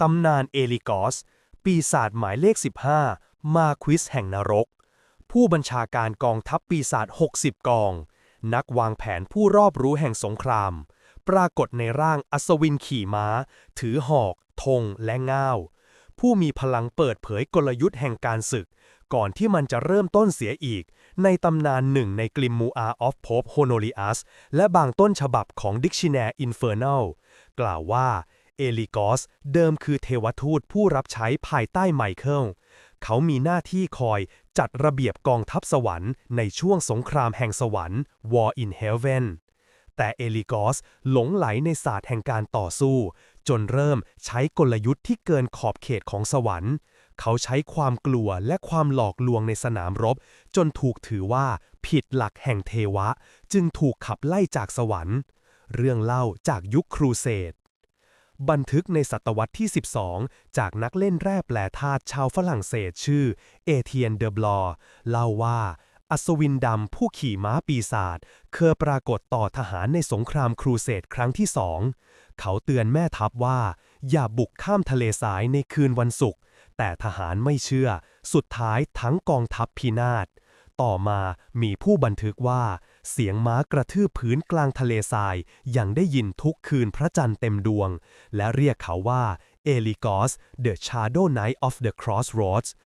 ตำนานเอลิกอส ปีศาจหมายเลข 15 มาควิสแห่งนรก ผู้บัญชาการกองทัพปีศาจ60 กอง นักวางแผนผู้รอบรู้แห่งสงคราม ปรากฏในร่างอัศวินขี่ม้า ถือหอกธงและง่าว ผู้มีพลังเปิดเผยกลยุทธ์แห่งการศึก ก่อนที่มันจะเริ่มต้นเสียอีก ในตำนานหนึ่งในกลิมมูอาออฟโพปโฮโนลิอัสและบางต้นฉบับของดิกชิ n น r อินเฟอร์น l กล่าวว่า เอลิกอส เดิมคือเทวทูตผู้รับใช้ภายใต้ไมเคิล เขามีหน้าที่คอยจัดระเบียบกองทัพสวรรค์ในช่วงสงครามแห่งสวรรค์ War in Heaven แต่เอลิกอสหลงไหลในศาสตร์แห่งการต่อสู้ จนเริ่มใช้กลยุทธ์ที่เกินขอบเขตของสวรรค์ เขาใช้ความกลัวและความหลอกลวงในสนามรบ จนถูกถือว่าผิดหลักแห่งเทวะ จึงถูกขับไล่จากสวรรค์ เรื่องเล่าจากยุคครูเสด บันทึกในศตวรรษที่ 12 จากนักเล่นแร่แปลธาตุชาวฝรั่งเศสชื่อเอเทียนเดอบลอเล่าว่า อัศวินดำผู้ขี่ม้าปีศาจเคยปรากฏต่อทหารในสงครามครูเสดครั้งที่สอง เขาเตือนแม่ทัพว่า อย่าบุกข้ามทะเลสายในคืนวันศุกร์แต่ทหารไม่เชื่อ สุดท้ายทั้งกองทัพพินาศ ต่อมามีผู้บันทึกว่า เสียงม้ากระทืบพื้นกลางทะเลทรายยังได้ยินทุกคืนพระจันทร์เต็มดวง และเรียกเขาว่าเอลิกอส The Shadow Knight of the Crossroads